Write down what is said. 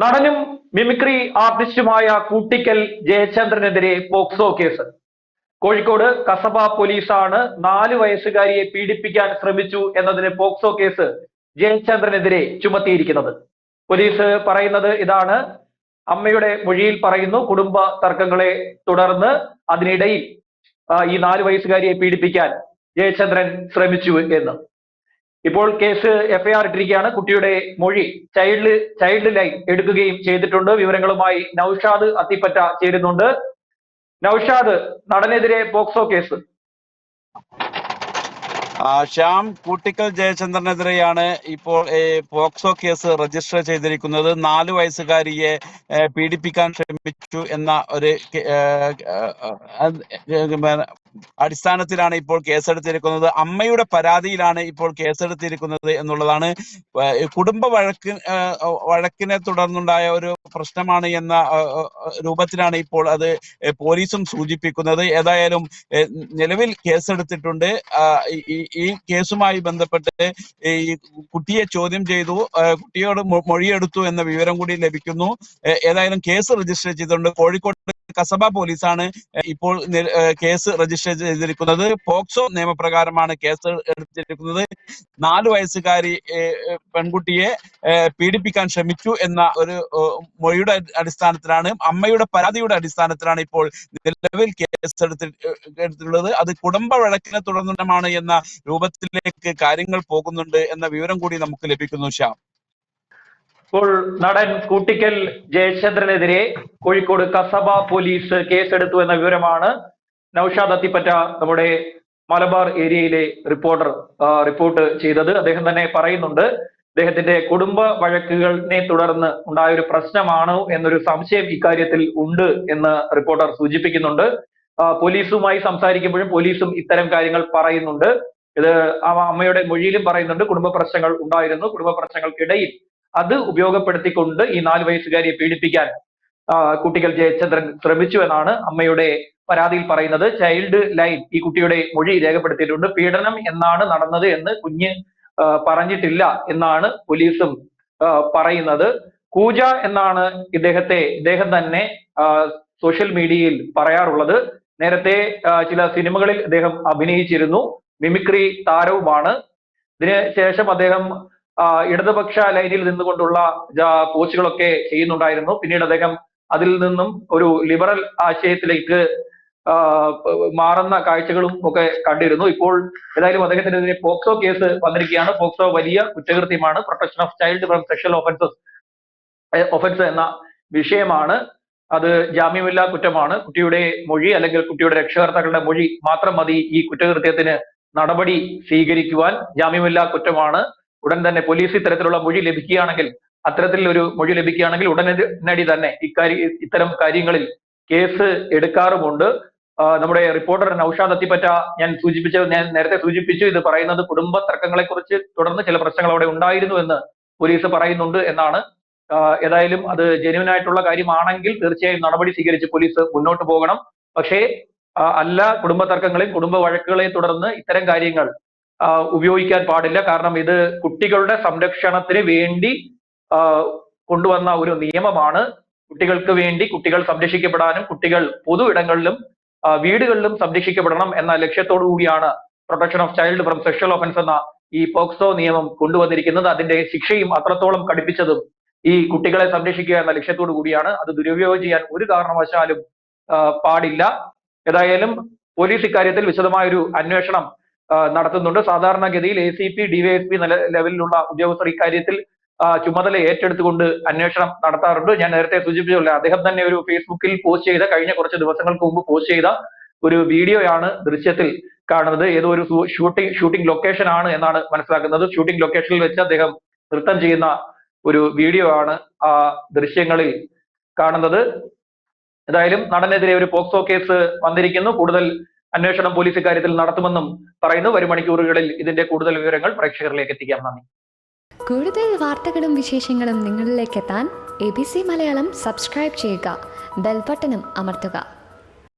നടനും മിമിക്രി ആർട്ടിസ്റ്റുമായ കൂട്ടിക്കൽ ജയചന്ദ്രനെതിരെ പോക്സോ കേസ്. കോഴിക്കോട് കസബ പോലീസാണ് നാല് വയസ്സുകാരിയെ പീഡിപ്പിക്കാൻ ശ്രമിച്ചു എന്നതിന് പോക്സോ കേസ് ജയചന്ദ്രനെതിരെ ചുമത്തിയിരിക്കുന്നത്. പോലീസ് പറയുന്നത് ഇതാണ്. അമ്മയുടെ മൊഴിയിൽ പറയുന്നു കുടുംബ തർക്കങ്ങളെ തുടർന്ന് അതിനിടയിൽ ഈ നാല് വയസ്സുകാരിയെ പീഡിപ്പിക്കാൻ ജയചന്ദ്രൻ ശ്രമിച്ചു എന്ന്. ഇപ്പോൾ കേസ് എഫ്ഐആർ ഇട്ടിരിക്കുകയാണ്. കുട്ടിയുടെ മൊഴി ചൈൽഡ് ചൈൽഡ് ലൈൻ എടുക്കുകയും ചെയ്തിട്ടുണ്ട്. വിവരങ്ങളുമായി നൌഷാദ് അത്തിപ്പറ്റ ചേരുന്നുണ്ട്. നൌഷാദ് നടനെതിരെ പോക്സോ കേസ്. ശ്യാം കൂട്ടിക്കൽ ജയചന്ദ്രനെതിരെയാണ് ഇപ്പോൾ പോക്സോ കേസ് രജിസ്റ്റർ ചെയ്തിരിക്കുന്നത്. നാല് വയസ്സുകാരിയെ പീഡിപ്പിക്കാൻ ശ്രമിച്ചു എന്ന ഒരു അടിസ്ഥാനത്തിലാണ് ഇപ്പോൾ കേസെടുത്തിരിക്കുന്നത്. അമ്മയുടെ പരാതിയിലാണ് ഇപ്പോൾ കേസെടുത്തിരിക്കുന്നത് എന്നുള്ളതാണ്. കുടുംബ വഴക്ക് വഴക്കിനെ തുടർന്നുണ്ടായ ഒരു പ്രശ്നമാണ് എന്ന രൂപത്തിലാണ് ഇപ്പോൾ അത് പോലീസും സൂചിപ്പിക്കുന്നത്. ഏതായാലും നിലവിൽ കേസെടുത്തിട്ടുണ്ട്. ഈ- കേസുമായി ബന്ധപ്പെട്ട് ഈ കുട്ടിയെ ചോദ്യം ചെയ്തു. കുട്ടിയോട് മൊഴിയെടുത്തു എന്ന വിവരം കൂടി ലഭിക്കുന്നു. ഏതായാലും കേസ് രജിസ്റ്റർ ചെയ്തിട്ടുണ്ട്. കോഴിക്കോട് കസബ പോലീസാണ് ഇപ്പോൾ കേസ് രജിസ്റ്റർ ചെയ്തിരിക്കുന്നത്. പോക്സോ നിയമപ്രകാരമാണ് കേസ് എടുത്തിരിക്കുന്നത്. നാല് വയസ്സുകാരി പെൺകുട്ടിയെ പീഡിപ്പിക്കാൻ ശ്രമിച്ചു എന്ന ഒരു മൊഴിയുടെ അടിസ്ഥാനത്തിലാണ് അമ്മയുടെ പരാതിയുടെ അടിസ്ഥാനത്തിലാണ് ഇപ്പോൾ നിലവിൽ കേസ് എടുത്തിട്ടുള്ളത്. അത് കുടുംബ വഴക്കിനെ തുടർന്നുമാണ് എന്ന രൂപത്തിലേക്ക് കാര്യങ്ങൾ പോകുന്നുണ്ട് എന്ന വിവരം കൂടി നമുക്ക് ലഭിക്കുന്നു ശ്യാം. ഇപ്പോൾ നടൻ കൂട്ടിക്കൽ ജയചന്ദ്രനെതിരെ കോഴിക്കോട് കസബ പോലീസ് കേസെടുത്തു എന്ന വിവരമാണ് നൌഷാദ് അത്തിപ്പറ്റ നമ്മുടെ മലബാർ ഏരിയയിലെ റിപ്പോർട്ടർ റിപ്പോർട്ട് ചെയ്തത്. അദ്ദേഹം തന്നെ പറയുന്നുണ്ട് അദ്ദേഹത്തിന്റെ കുടുംബ വഴക്കുകളിനെ തുടർന്ന് ഉണ്ടായ ഒരു പ്രശ്നമാണോ എന്നൊരു സംശയം ഇക്കാര്യത്തിൽ ഉണ്ട് എന്ന് റിപ്പോർട്ടർ സൂചിപ്പിക്കുന്നുണ്ട്. പോലീസുമായി സംസാരിക്കുമ്പോഴും പോലീസും ഇത്തരം കാര്യങ്ങൾ പറയുന്നുണ്ട്. ഇത് ആ അമ്മയുടെ മൊഴിയിലും പറയുന്നുണ്ട് കുടുംബ പ്രശ്നങ്ങൾ ഉണ്ടായിരുന്നു. കുടുംബ പ്രശ്നങ്ങൾക്കിടയിൽ അത് ഉപയോഗപ്പെടുത്തിക്കൊണ്ട് ഈ നാല് വയസ്സുകാരിയെ പീഡിപ്പിക്കാൻ കുട്ടികൾ ജയചന്ദ്രൻ ശ്രമിച്ചു എന്നാണ് അമ്മയുടെ പരാതിയിൽ പറയുന്നത്. ചൈൽഡ് ലൈൻ ഈ കുട്ടിയുടെ മൊഴി രേഖപ്പെടുത്തിയിട്ടുണ്ട്. പീഡനം എന്നാണ് നടന്നത് എന്ന് കുഞ്ഞ് പറഞ്ഞിട്ടില്ല എന്നാണ് പോലീസും പറയുന്നത്. കൂജ എന്നാണ് ഇദ്ദേഹത്തെ ഇദ്ദേഹം തന്നെ സോഷ്യൽ മീഡിയയിൽ പറയാറുള്ളത്. നേരത്തെ ചില സിനിമകളിൽ അദ്ദേഹം അഭിനയിച്ചിരുന്നു. മിമിക്രി താരവുമാണ്. ഇതിന് ശേഷം അദ്ദേഹം ഇടതുപക്ഷ ലൈനിൽ നിന്നുകൊണ്ടുള്ള പോസ്റ്റുകളൊക്കെ ചെയ്യുന്നുണ്ടായിരുന്നു. പിന്നീട് അദ്ദേഹം അതിൽ നിന്നും ഒരു ലിബറൽ ആശയത്തിലേക്ക് മാറുന്ന കാഴ്ചകളും ഒക്കെ കണ്ടിരുന്നു. ഇപ്പോൾ ഏതായാലും അദ്ദേഹത്തിനെതിരെ പോക്സോ കേസ് വന്നിരിക്കുകയാണ്. പോക്സോ വലിയ കുറ്റകൃത്യമാണ്. Protection of child from sexual offences offence എന്ന വിഷയമാണ്. അത് ജാമ്യമില്ലാ കുറ്റമാണ്. കുട്ടിയുടെ മൊഴി അല്ലെങ്കിൽ കുട്ടിയുടെ രക്ഷകർത്താക്കളുടെ മൊഴി മാത്രം മതി ഈ കുറ്റകൃത്യത്തിന് നടപടി സ്വീകരിക്കുവാൻ ജാമ്യമില്ലാ കുറ്റമാണ്. ഉടൻ തന്നെ പോലീസ് ഇത്തരത്തിലുള്ള മൊഴി ലഭിക്കുകയാണെങ്കിൽ അത്തരത്തിൽ ഒരു മൊഴി ലഭിക്കുകയാണെങ്കിൽ ഉടനടി തന്നെ ഇക്കാര്യ ഇത്തരം കാര്യങ്ങളിൽ കേസ് എടുക്കാറുമുണ്ട്. നമ്മുടെ റിപ്പോർട്ടർ നൌഷാദ് അത്തിപ്പറ്റ ഞാൻ സൂചിപ്പിച്ച ഞാൻ നേരത്തെ സൂചിപ്പിച്ചു ഇത് പറയുന്നത് കുടുംബ തർക്കങ്ങളെ കുറിച്ച് തുടർന്ന് ചില പ്രശ്നങ്ങൾ അവിടെ ഉണ്ടായിരുന്നു എന്ന് പോലീസ് പറയുന്നുണ്ട് എന്നാണ്. ഏതായാലും അത് ജെന്യൂൻ ആയിട്ടുള്ള കാര്യമാണെങ്കിൽ തീർച്ചയായും നടപടി സ്വീകരിച്ച് പോലീസ് മുന്നോട്ട് പോകണം. പക്ഷേ അല്ല കുടുംബ തർക്കങ്ങളെയും കുടുംബ വഴക്കുകളെയും തുടർന്ന് ഇത്തരം കാര്യങ്ങൾ ഉപയോഗിക്കാൻ പാടില്ല. കാരണം ഇത് കുട്ടികളുടെ സംരക്ഷണത്തിന് വേണ്ടി കൊണ്ടുവന്ന ഒരു നിയമമാണ്. കുട്ടികൾക്ക് വേണ്ടി കുട്ടികൾ സംരക്ഷിക്കപ്പെടാനും കുട്ടികൾ പൊതു ഇടങ്ങളിലും വീടുകളിലും സംരക്ഷിക്കപ്പെടണം എന്ന ലക്ഷ്യത്തോടു കൂടിയാണ് protection of child from sexual offence എന്ന ഈ പോക്സോ നിയമം കൊണ്ടുവന്നിരിക്കുന്നത്. അതിന്റെ ശിക്ഷയും അത്രത്തോളം കടുപ്പിച്ചതും ഈ കുട്ടികളെ സംരക്ഷിക്കുക എന്ന ലക്ഷ്യത്തോടു കൂടിയാണ്. അത് ദുരുപയോഗം ചെയ്യാൻ ഒരു കാരണവശാലും പാടില്ല. ഏതായാലും പോലീസ് ഇക്കാര്യത്തിൽ വിശദമായ ഒരു അന്വേഷണം നടത്തുന്നുണ്ട്. സാധാരണഗതിയിൽ എ സി പി ഡിവൈഎസ്പി ലെവലിലുള്ള ഉദ്യോഗസ്ഥർ ഇക്കാര്യത്തിൽ ചുമതല ഏറ്റെടുത്തുകൊണ്ട് അന്വേഷണം നടത്താറുണ്ട്. ഞാൻ നേരത്തെ സൂചിപ്പിച്ചല്ലോ അദ്ദേഹം തന്നെ ഒരു ഫേസ്ബുക്കിൽ പോസ്റ്റ് ചെയ്ത കഴിഞ്ഞ കുറച്ച് ദിവസങ്ങൾക്ക് മുമ്പ് പോസ്റ്റ് ചെയ്ത ഒരു വീഡിയോയാണ് ദൃശ്യത്തിൽ കാണുന്നത്. ഏതോ ഒരു ഷൂട്ടിംഗ് ഷൂട്ടിംഗ് ലൊക്കേഷൻ ആണ് എന്നാണ് മനസ്സിലാക്കുന്നത്. ഷൂട്ടിംഗ് ലൊക്കേഷനിൽ വെച്ച് അദ്ദേഹം നൃത്തം ചെയ്യുന്ന ഒരു വീഡിയോ ആണ് ആ ദൃശ്യങ്ങളിൽ കാണുന്നത്. എന്തായാലും നടനെതിരെ ഒരു പോക്സോ കേസ് വന്നിരിക്കുന്നു. കൂടുതൽ അന്വേഷണം പോലീസ് ഇക്കാര്യത്തിൽ നടത്തുമെന്നും പറയുന്നു. വരും മണിക്കൂറുകളിൽ ഇതിന്റെ കൂടുതൽ വിവരങ്ങൾ പ്രേക്ഷകരിലേക്ക് എത്തിക്കാം. നന്ദി. കൂടുതൽ വാർത്തകളും വിശേഷങ്ങളും നിങ്ങളിലേക്ക് എത്താൻ A B C Malayalam subscribe ചെയ്യുക. ബെൽബട്ടനും അമർത്തുക.